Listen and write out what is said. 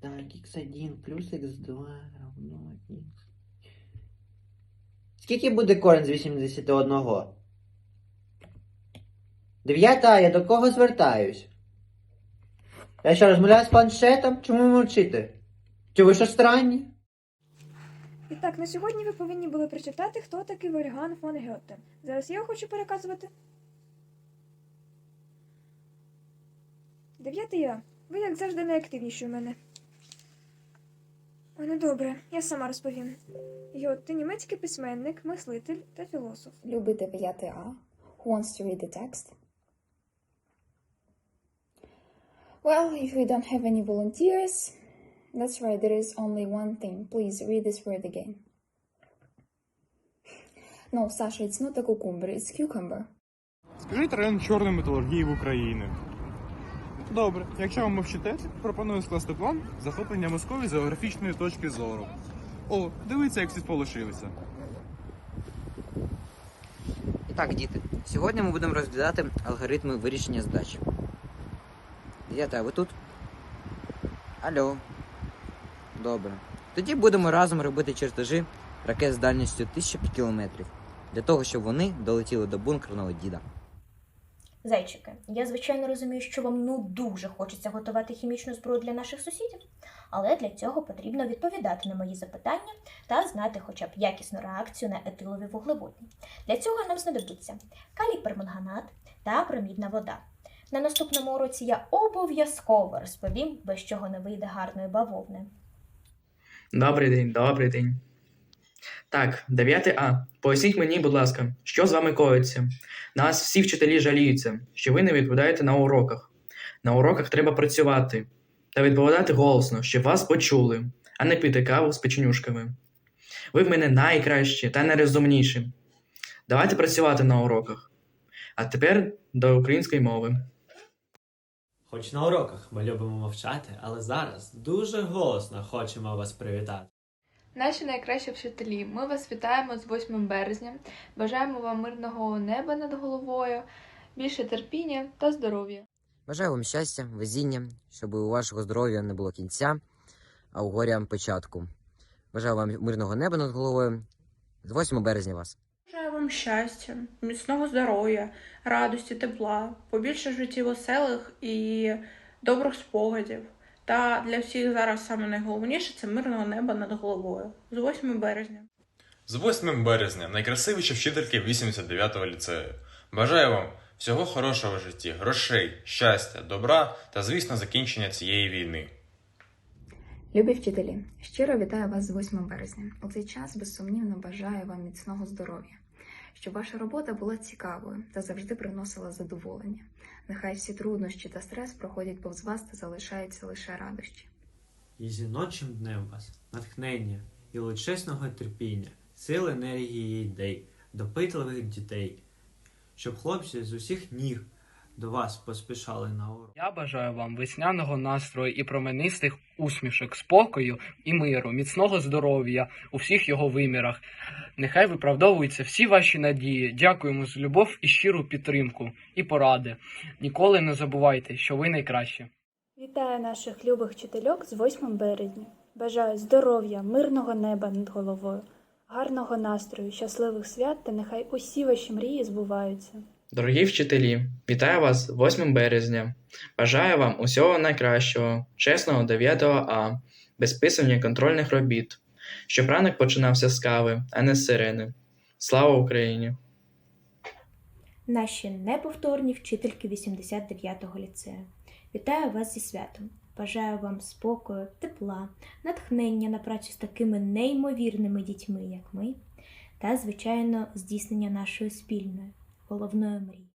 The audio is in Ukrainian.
Так, x1 плюс x2 равно x. Скільки буде корінь з 81? Дев'ята, я до кого звертаюсь? Я що, розмовляю з планшетом? Чому мовчите? Чи ви що странні? І так, на сьогодні ви повинні були прочитати, хто такий Вольган фон Гьоте. Зараз я його хочу переказувати. Дев'ятий я. Ви, як завжди, найактивніші у мене. Ой, ну добре, я сама розповім. Гьоте – німецький письменник, мислитель та філософ. Любите 5 А? Who wants to read the text? Well, if we don't have any volunteers, that's right, there is only one thing. Please read this word again. No, Sasha, it's not a cucumber, it's cucumber. Скажіть район чорної металургії в Україні. Добре, якщо ви мовчите, пропоную скласти план захоплення Московії з географічної точки зору. О, дивіться, як всі сполошилися. І так, діти, сьогодні ми будемо розглядати алгоритми вирішення задач. Дев'ята, а ви тут? Алло. Добре. Тоді будемо разом робити чертежі ракет з дальністю 1000 кілометрів. Для того, щоб вони долетіли до бункерного діда. Зайчики, я звичайно розумію, що вам ну дуже хочеться готувати хімічну зброю для наших сусідів, але для цього потрібно відповідати на мої запитання та знати хоча б якісну реакцію на етилові вуглеводні. Для цього нам знадобиться калій перманганат та промідна вода. На наступному уроці я обов'язково розповім, без чого не вийде гарної бавовни. Добрий день, добрий день. Так, 9 А. Поясніть мені, будь ласка, що з вами коїться? Нас всі вчителі жаліються, що ви не відповідаєте на уроках. На уроках треба працювати та відповідати голосно, щоб вас почули, а не пити каву з печенюшками. Ви в мене найкращі та найрозумніші. Давайте працювати на уроках. А тепер до української мови. Хоч на уроках ми любимо мовчати, але зараз дуже голосно хочемо вас привітати. Наші найкращі вчителі, ми вас вітаємо з 8 березня. Бажаємо вам мирного неба над головою, більше терпіння та здоров'я. Бажаю вам щастя, везіння, щоб у вашого здоров'я не було кінця, а у горя початку. Бажаю вам мирного неба над головою. З 8 березня вас. Бажаю вам щастя, міцного здоров'я, радості, тепла, побільше в житті веселих і добрих спогадів. Та для всіх зараз саме найголовніше це мирного неба над головою. З 8 березня. З 8 березня найкрасивіші вчительки 89-го ліцею. Бажаю вам всього хорошого в житті, грошей, щастя, добра та, звісно, закінчення цієї війни. Любі вчителі, щиро вітаю вас з 8 березня. У цей час безсумнівно бажаю вам міцного здоров'я, щоб ваша робота була цікавою та завжди приносила задоволення. Нехай всі труднощі та стрес проходять повз вас та залишаються лише радощі. І жіночим днем вас, натхнення і величезного терпіння, сил енергії ідей, допитливих дітей, щоб хлопці з усіх ніг до вас поспішали на урок. Я бажаю вам весняного настрою і променистих усмішок, спокою і миру, міцного здоров'я у всіх його вимірах. Нехай виправдовуються всі ваші надії. Дякуємо за любов і щиру підтримку і поради. Ніколи не забувайте, що ви найкращі. Вітаю наших любих вчительок з 8 березня. Бажаю здоров'я, мирного неба над головою, гарного настрою, щасливих свят та нехай усі ваші мрії збуваються. Дорогі вчителі, вітаю вас 8 березня. Бажаю вам усього найкращого, чесного 9 А, без писання контрольних робіт, щоб ранок починався з кави, а не з сирени. Слава Україні! Наші неповторні вчительки 89-го ліцею. Вітаю вас зі святом. Бажаю вам спокою, тепла, натхнення на працю з такими неймовірними дітьми, як ми, та, звичайно, здійснення нашої спільної головної мрії.